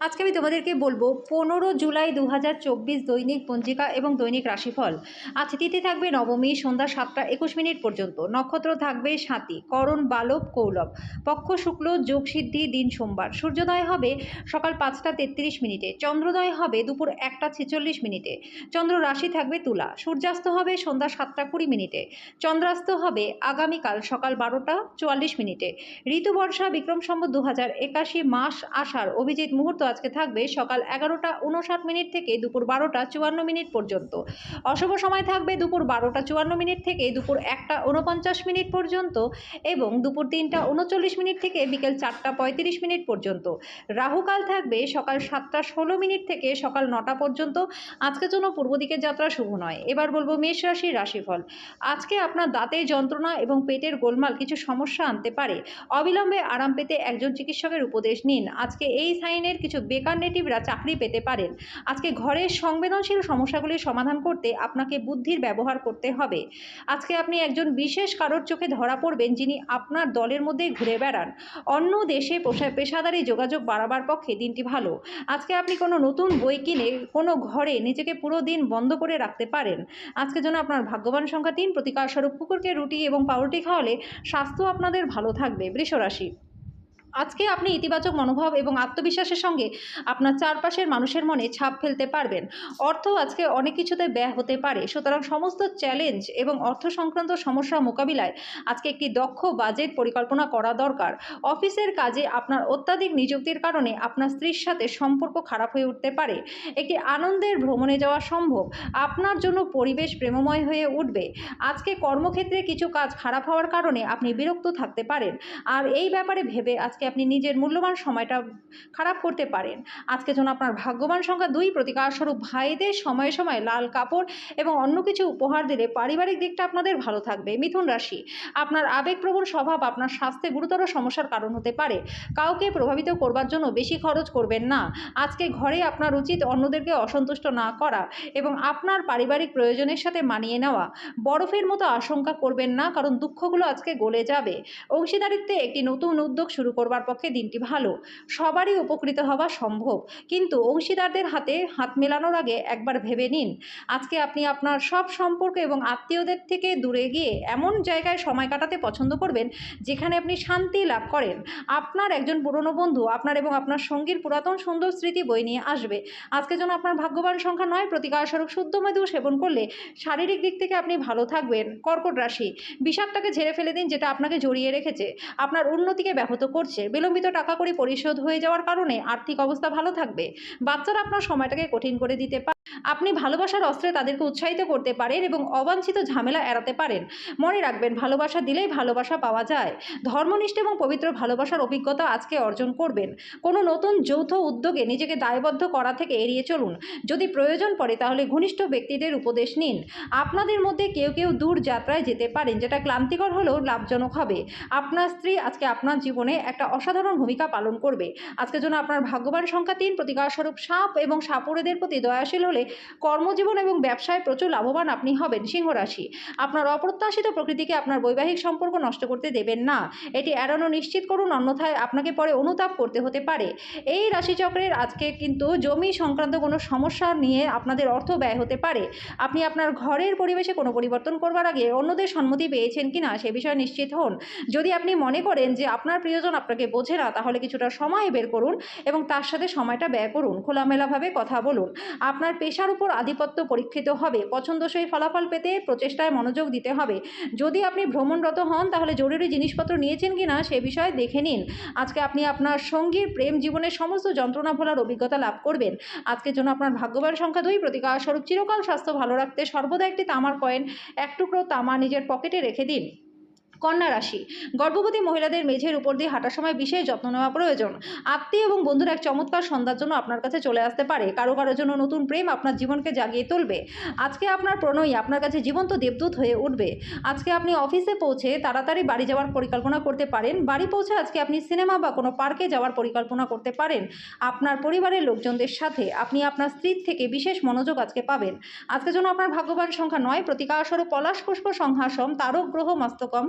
আজকে আমি তোমাদেরকে বলব, পনেরো জুলাই দু হাজার চব্বিশ দৈনিক পঞ্জিকা এবং দৈনিক রাশিফল। আজ তিথি থাকবে নবমী, সন্ধ্যা সাতটা একুশ মিনিট পর্যন্ত। নক্ষত্র থাকবে সাতী করণ, বালব কৌলভ পক্ষ শুক্ল, যোগ সিদ্ধি, দিন সোমবার। সূর্যোদয় হবে সকাল পাঁচটা তেত্রিশ মিনিটে। চন্দ্রোদয় হবে দুপুর একটা ছেচল্লিশ মিনিটে। চন্দ্র রাশি থাকবে তুলা। সূর্যাস্ত হবে সন্ধ্যা সাতটা কুড়ি মিনিটে। চন্দ্রাস্ত হবে আগামীকাল সকাল বারোটা চুয়াল্লিশ মিনিটে। ঋতুবর্ষা বিক্রম সম্বত দু মাস আসার অভিজিৎ মুহূর্ত আজকে থাকবে সকাল এগারোটা উনষাট মিনিট থেকে দুপুর বারোটা চুয়ান্ন মিনিট পর্যন্ত। অশুভ সময় থাকবে দুপুর বারোটা চুয়ান্ন মিনিট থেকে দুপুর একটা উনপঞ্চাশ মিনিট পর্যন্ত এবং দুপুর তিনটা উনচল্লিশ মিনিট থেকে বিকেল চারটা পঁয়ত্রিশ মিনিট পর্যন্ত। রাহুকাল থাকবে সকাল সাতটা ষোলো মিনিট থেকে সকাল নটা পর্যন্ত। আজকের জন্য পূর্ব দিকের যাত্রা শুভ নয়। এবার বলব মেষ রাশির রাশিফল। আজকে আপনার দাঁতের যন্ত্রণা এবং পেটের গোলমাল কিছু সমস্যা আনতে পারে। অবিলম্বে আরাম পেতে একজন চিকিৎসকের উপদেশ নিন। আজকে এই সাইনের কিছু বেকার নেটিভরা চাকরি পেতে পারেন। আজকে ঘরের সংবেদনশীল সমস্যাগুলির সমাধান করতে আপনাকে বুদ্ধির ব্যবহার করতে হবে। আজকে আপনি একজন বিশেষ কারোর চোখে ধরা পড়বেন যিনি আপনার দলের মধ্যেই ঘুরে বেড়ান। অন্য দেশে পেশাদারি যোগাযোগ বাড়াবার পক্ষে দিনটি ভালো। আজকে আপনি কোনো নতুন বই কিনে কোনো ঘরে নিজেকে পুরো দিন বন্ধ করে রাখতে পারেন। আজকে জন্য আপনার ভাগ্যবান সংখ্যা তিন প্রতিকার স্বরূপ কুকুরকে রুটি এবং পাউরুটি খাওয়ালে স্বাস্থ্য আপনাদের ভালো থাকবে। বৃষরাশি আজকে আপনি ইতিবাচক মনোভাব এবং আত্মবিশ্বাসের সঙ্গে আপনার চারপাশের মানুষের মনে ছাপ ফেলতে পারবেন। অর্থ আজকে অনেক কিছুতে ব্যয় হতে পারে। সুতরাং সমস্ত চ্যালেঞ্জ এবং অর্থ সংক্রান্ত সমস্যা মোকাবিলায় আজকে একটি দক্ষ বাজেট পরিকল্পনা করা দরকার। অফিসের কাজে আপনার অত্যাধিক নিযুক্তির কারণে আপনার স্ত্রীর সাথে সম্পর্ক খারাপ হয়ে উঠতে পারে। একটি আনন্দের ভ্রমণে যাওয়া সম্ভব। আপনার জন্য পরিবেশ প্রেমময় হয়ে উঠবে। আজকে কর্মক্ষেত্রে কিছু কাজ খারাপ হওয়ার কারণে আপনি বিরক্ত থাকতে পারেন। আর এই ব্যাপারে ভেবে আজকে আপনি নিজের মূল্যবান সময়টা খারাপ করতে পারেন। আজকে যেন আপনার ভাগ্যবান সংখ্যা দুই প্রতিকার স্বরূপ ভাইদের সময়ে সময়ে লাল কাপড় এবং অন্য কিছু উপহার দিলে পারিবারিক দিকটা আপনাদের ভালো থাকবে। মিথুন রাশি, আপনার আবেগপ্রবণ স্বভাব আপনার স্বাস্থ্যে গুরুতর সমস্যার কারণ হতে পারে। কাউকে প্রভাবিত করবার জন্য বেশি খরচ করবেন না। আজকে ঘরে আপনার উচিত অন্যদেরকে অসন্তুষ্ট না করা এবং আপনার পারিবারিক প্রয়োজনের সাথে মানিয়ে নেওয়া। বরফের মতো আশঙ্কা করবেন না, কারণ দুঃখগুলো আজকে গলে যাবে। অংশীদারিত্বে একটি নতুন উদ্যোগ শুরু করবার পক্ষে দিনটি ভালো। সবারই উপকৃত হওয়া সম্ভব। কিন্তু অংশীদারদের হাতে হাত মেলানোর আগে একবার ভেবে নিন। আজকে আপনি আপনার সব সম্পর্ক এবং আত্মীয়দের থেকে দূরে গিয়ে এমন জায়গায় সময় কাটাতে পছন্দ করবেন, যেখানে আপনি শান্তি লাভ করেন। আপনার একজন পুরনো বন্ধু আপনার এবং আপনার সঙ্গীর পুরাতন সুন্দর স্মৃতি বই নিয়ে আসবে। আজকে যেন আপনার ভাগ্যবান সংখ্যা নয় প্রতিকারস্বরূপ শুদ্ধ মধু সেবন করলে শারীরিক দিক থেকে আপনি ভালো থাকবেন। কর্কট রাশি। বিষাদটাকে ঝেড়ে ফেলে দিন, যেটা আপনাকে জড়িয়ে রেখেছে। আপনার উন্নতিকে ব্যাহত করছে। বিলম্বিত টাকা করে পরিশোধ হয়ে যাওয়ার কারণে আর্থিক অবস্থা ভালো থাকবে। বাচ্চারা আপনার সময়টাকে কঠিন করে দিতে পারে আপনি ভালোবাসার অস্ত্রে তাদেরকে উৎসাহিত করতে পারেন এবং অবাঞ্ছিত ঝামেলা এড়াতে পারেন। মনে রাখবেন, ভালোবাসা দিলেই ভালোবাসা পাওয়া যায়। ধর্মনিষ্ঠ এবং পবিত্র ভালোবাসার অভিজ্ঞতা আজকে অর্জন করবেন। কোনো নতুন যৌথ উদ্যোগে নিজেকে দায়বদ্ধ করা থেকে এড়িয়ে চলুন। যদি প্রয়োজন পড়ে তাহলে ঘনিষ্ঠ ব্যক্তিদের উপদেশ নিন। আপনাদের মধ্যে কেউ কেউ দূর যাত্রায় যেতে পারেন, যেটা ক্লান্তিকর হলেও লাভজনক হবে। আপনার স্ত্রী আজকে আপনার জীবনে একটা অসাধারণ ভূমিকা পালন করবে। আজকের জন্য আপনার ভাগ্যবান সংখ্যা তিন প্রতিকার স্বরূপ সাপ এবং সাপুরেদের প্রতি দয়াশীল হলে কর্মজীবন এবং ব্যবসায় প্রচুর লাভবান আপনি হবেন সিংহ রাশি। আপনার অপ্রত্যাশিত প্রকৃতিকে আপনার বৈবাহিক সম্পর্ক নষ্ট করতে দেবেন না। এটি এড়ানো নিশ্চিত করুন, অন্যথায় আপনাকে পরে অনুতাপ করতে হতে পারে। এই রাশিচক্রের আজকে কিন্তু জমি সংক্রান্ত কোনো সমস্যা নিয়ে আপনাদের অর্থ ব্যয় হতে পারে। আপনি আপনার ঘরের পরিবেশে কোনো পরিবর্তন করবার আগে অন্যদের সম্মতি পেয়েছেন কি না সে বিষয়ে নিশ্চিত হন। যদি আপনি মনে করেন যে আপনার প্রিয়জন আপনাকে বোঝে না, তাহলে কিছুটা সময় বের করুন এবং তার সাথে সময়টা ব্যয় করুন। খোলামেলাভাবে কথা বলুন। আপনার পেশার উপর আধিপত্য পরীক্ষিত হবে। পছন্দসই ফলাফল পেতে প্রচেষ্টায় মনোযোগ দিতে হবে। যদি আপনি ভ্রমণরত হন, তাহলে জরুরি জিনিসপত্র নিয়েছেন কি না সে বিষয়ে দেখে নিন। আজকে আপনি আপনার সঙ্গীর প্রেম জীবনের সমস্ত যন্ত্রণা ভোলার অভিজ্ঞতা লাভ করবেন। আজকের জন্য আপনার ভাগ্যবান সংখ্যা দুই। প্রতিকার স্বরূপ চিরকাল স্বাস্থ্য ভালো রাখতে সর্বদা একটি তামার কয়েন, এক টুকরো তামা নিজের পকেটে রেখে দিন। কন্যা রাশি। গর্ভবতী মহিলাদের মেঝের উপর দিয়ে হাঁটার সময় বিশেষ যত্ন নেওয়া প্রয়োজন। আত্মীয় এবং বন্ধুরা এক চমৎকার সন্ধ্যার জন্য আপনার কাছে চলে আসতে পারে। কারও কারোর জন্য নতুন প্রেম আপনার জীবনকে জাগিয়ে তুলবে। আজকে আপনার প্রণয়ী আপনার কাছে জীবন্ত দেবদূত হয়ে উঠবে। আজকে আপনি অফিসে পৌঁছে তাড়াতাড়ি বাড়ি যাওয়ার পরিকল্পনা করতে পারেন। বাড়ি পৌঁছে আজকে আপনি সিনেমা বা কোনো পার্কে যাওয়ার পরিকল্পনা করতে পারেন। আপনার পরিবারের লোকজনদের সাথে আপনি আপনার স্ত্রীর থেকে বিশেষ মনোযোগ আজকে পাবেন। আজকের জন্য আপনার ভাগ্যবান সংখ্যা নয় প্রতিকারস্বরূপ পলাশ পুষ্প সংহাসম, তারক গ্রহ মস্তকম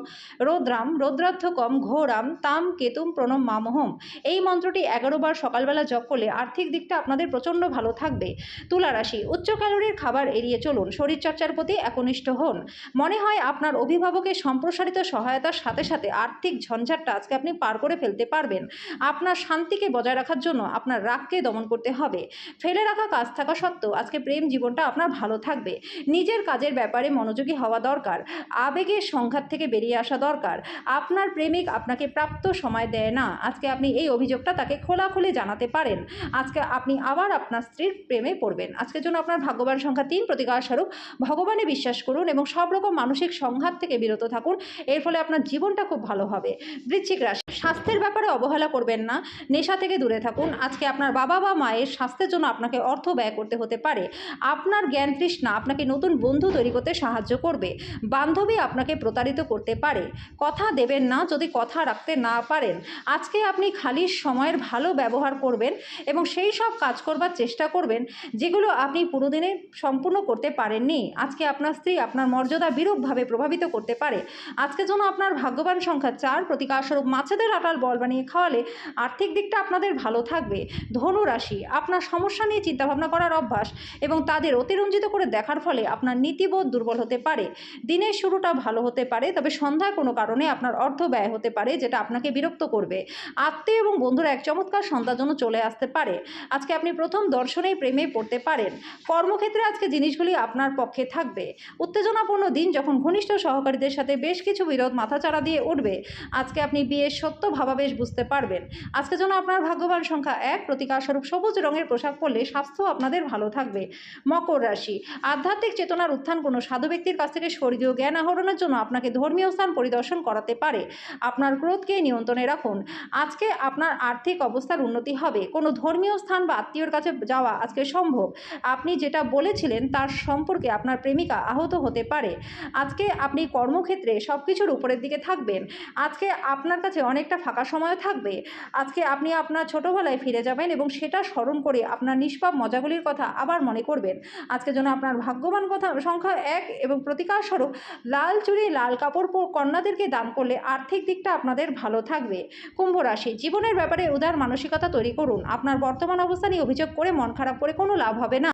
রৌদ্রাম রৌদ্রাধ্যকম ঘোরাম, তাম, কেতুম, প্রণম, মামহম। এই মন্ত্রটি এগারো বার সকালবেলা জপ করলে আর্থিক দিকটা আপনাদের প্রচণ্ড ভালো থাকবে। তুলা রাশি, উচ্চ ক্যালোরির খাবার এড়িয়ে চলুন, শরীরচর্চার প্রতি একনিষ্ঠ হন। মনে হয় আপনার অভিভাবকের সম্প্রসারিত সহায়তার সাথে সাথে আর্থিক ঝঞ্ঝাটটা আজকে আপনি পার করে ফেলতে পারবেন। আপনার শান্তিকে বজায় রাখার জন্য আপনার রাগকে দমন করতে হবে। ফেলে রাখা কাজ থাকা সত্ত্বেও আজকে প্রেম জীবনটা আপনার ভালো থাকবে। নিজের কাজের ব্যাপারে মনোযোগী হওয়া দরকার। আবেগের সংঘাত থেকে বেরিয়ে আসা দরকার। আপনার প্রেমিক আপনাকে প্রাপ্ত সময় দেয় না। আজকে আপনি এই অভিযোগটা তাকে খোলাখুলি জানাতে পারেন। আজকে আপনি আবার আপনার স্ত্রীর প্রেমে পড়বেন। আজকের জন্য আপনার ভাগ্যবান সংখ্যা তিন। প্রতিকার স্বরূপ ভগবানে বিশ্বাস করুন এবং সব রকম মানসিক সংঘাত থেকে বিরত থাকুন। এর ফলে আপনার জীবনটা খুব ভালো হবে। বৃশ্চিক রাশি, স্বাস্থ্যের ব্যাপারে অবহেলা করবেন না। নেশা থেকে দূরে থাকুন। আজকে আপনার বাবা বা মায়ের স্বাস্থ্যের জন্য আপনাকে অর্থ ব্যয় করতে হতে পারে। আপনার জ্ঞান তৃষ্ণা আপনাকে নতুন বন্ধু তৈরি করতে সাহায্য করবে। বান্ধবী আপনাকে প্রতারিত করতে পারে। কথা দেবেন না যদি কথা রাখতে না পারেন। আজকে আপনি খালি সময়ের ভালো ব্যবহার করবেন এবং সেই সব কাজ করবার চেষ্টা করবেন যেগুলো আপনি পুরোদিনে সম্পূর্ণ করতে পারেননি। আজকে আপনার স্ত্রী আপনার মর্যাদা বিরূপভাবে প্রভাবিত করতে পারে। আজকে যেন আপনার ভাগ্যবান সংখ্যা চার প্রতিকারস্বরূপ মাছেদের আটাল বল বানিয়ে খাওয়ালে আর্থিক দিকটা আপনাদের ভালো থাকবে। ধনু রাশি, আপনার সমস্যা নিয়ে চিন্তাভাবনা করার অভ্যাস এবং তাদের অতিরঞ্জিত করে দেখার ফলে আপনার নীতিবোধ দুর্বল হতে পারে। দিনের শুরুটা ভালো হতে পারে, তবে সন্ধ্যায় কোনো কারণে আপনার অর্থ ব্যয় হতে পারে, যেটা আপনাকে বিরক্ত করবে। আত্মীয় এবং বন্ধুরা এক চমৎকার সন্ধ্যার জন্য চলে আসতে পারে। আজকে আপনি প্রথম দর্শনেই প্রেমে পড়তে পারেন। কর্মক্ষেত্রে আজকে জিনিসগুলি আপনার পক্ষে থাকবে। উত্তেজনাপূর্ণ দিন যখন ঘনিষ্ঠ সহকারীদের সাথে বেশ কিছু বিরোধ মাথাচাড়া দিয়ে উঠবে, আজকে আপনি বিয়ের সত্য ভাবাবেশ বুঝতে পারবেন। আজকে যেন আপনার ভাগ্যবান সংখ্যা এক, প্রতিকার স্বরূপ সবুজ রঙের পোশাক পরলে স্বাস্থ্য আপনাদের ভালো থাকবে। মকর রাশি, আধ্যাত্মিক চেতনার উত্থান কোনো সাধু ব্যক্তির কাছ থেকে স্বর্গীয় জ্ঞান আহরণের জন্য আপনাকে ধর্মীয় স্থান পরিদর্শন করাতে পারে। আপনার ক্রোধকে নিয়ন্ত্রণে রাখুন। আজকে আপনার আর্থিক অবস্থার উন্নতি হবে। কোনো ধর্মীয় স্থান বা আত্মীয়র কাছে যাওয়া আজকে সম্ভব। আপনি যেটা বলেছিলেন তার সম্পর্কে আপনার প্রেমিকা আহত হতে পারে। আজকে আপনি কর্মক্ষেত্রে সব কিছুর উপরের দিকে থাকবেন। আজকে আপনার কাছে অনেকটা ফাঁকা সময় থাকবে। আজকে আপনি আপনার ছোটোবেলায় ফিরে যাবেন এবং সেটা স্মরণ করে আপনার নিষ্পাপ মজাগুলির কথা আবার মনে করবেন। আজকে যেন আপনার ভাগ্যবান কথা সংখ্যা এক এবং প্রতিকার স্বরূপ, লাল চুড়ি, লাল কাপড় কন্যাদেরকে দান করলে আর্থিক দিকটা আপনাদের ভালো থাকবে। কুম্ভ রাশি, জীবনের ব্যাপারে উদার মানসিকতা তৈরি করুন। আপনার বর্তমান অবস্থা নিয়ে অভিযোগ করে মন খারাপ করে কোনো লাভ হবে না।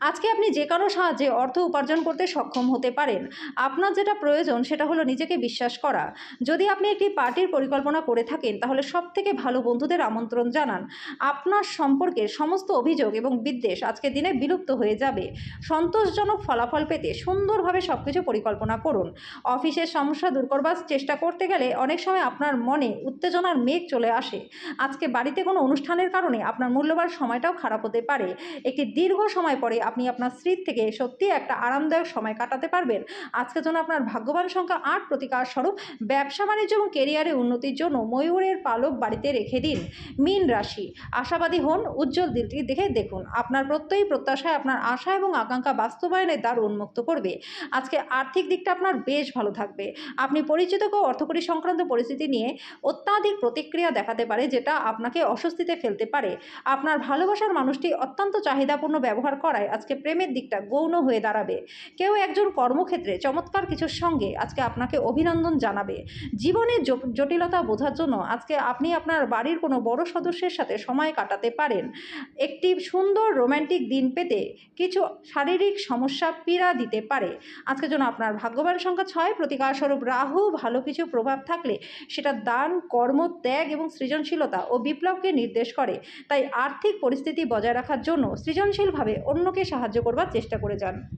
আজকে আপনি যে কারও সাহায্যে অর্থ উপার্জন করতে সক্ষম হতে পারেন। আপনার যেটা প্রয়োজন সেটা হলো নিজেকে বিশ্বাস করা। যদি আপনি একটি পার্টির পরিকল্পনা করে থাকেন, তাহলে সব থেকে ভালো বন্ধুদের আমন্ত্রণ জানান। আপনার সম্পর্কে সমস্ত অভিযোগ এবং বিদ্বেষ আজকে দিনে বিলুপ্ত হয়ে যাবে। সন্তোষজনক ফলাফল পেতে সুন্দরভাবে সব কিছু পরিকল্পনা করুন। অফিসের সমস্যা দূর করবার চেষ্টা করতে গেলে অনেক সময় আপনার মনে উত্তেজনার মেঘ চলে আসে। আজকে বাড়িতে কোনো অনুষ্ঠানের কারণে আপনার মূল্যবান সময়টাও খারাপ হতে পারে। একটি দীর্ঘ সময় পরে আপনি আপনার স্ত্রীর থেকে সত্যি একটা আরামদায়ক সময় কাটাতে পারবেন। আজকের জন্য আপনার ভাগ্যবান সংখ্যা আট প্রতিকার স্বরূপ, ব্যবসা বাণিজ্য এবং কেরিয়ারে উন্নতির জন্য ময়ূরের পালক বাড়িতে রেখে দিন। মীন রাশি, আশাবাদী হন, উজ্জ্বল দিলটি দেখে দেখুন। আপনার প্রত্যয়ী প্রত্যাশায় আপনার আশা এবং আকাঙ্ক্ষা বাস্তবায়নের দ্বার উন্মুক্ত করবে। আজকে আর্থিক দিকটা আপনার বেশ ভালো থাকবে। আপনি পরিচিত কেউ অর্থকরী সংক্রান্ত পরিস্থিতি নিয়ে অত্যাধিক প্রতিক্রিয়া দেখাতে পারে, যেটা আপনাকে অস্বস্তিতে ফেলতে পারে। আপনার ভালোবাসার মানুষটি অত্যন্ত চাহিদাপূর্ণ ব্যবহার করায় আজকে প্রেমের দিকটা গৌণ হয়ে দাঁড়াবে। কেউ একজন কর্মক্ষেত্রে চমৎকার কিছুর সঙ্গে আজকে আপনাকে অভিনন্দন জানাবে। জীবনের জটিলতা বোঝার জন্য আজকে আপনি আপনার বাড়ির কোনো বড় সদস্যের সাথে সময় কাটাতে পারেন। একটি সুন্দর রোম্যান্টিক দিন পেতে কিছু শারীরিক সমস্যা পীড়া দিতে পারে। আজকে জন্য আপনার ভাগ্যবান সংখ্যা ছয় প্রতিকার স্বরূপ রাহু, ভালো কিছু প্রভাব থাকলে সেটা দান, কর্ম, ত্যাগ এবং সৃজনশীলতা ও বিপ্লবকে নির্দেশ করে। তাই আর্থিক পরিস্থিতি বজায় রাখার জন্য সৃজনশীলভাবে অন্যকে সাহায্য করবার চেষ্টা করে যান।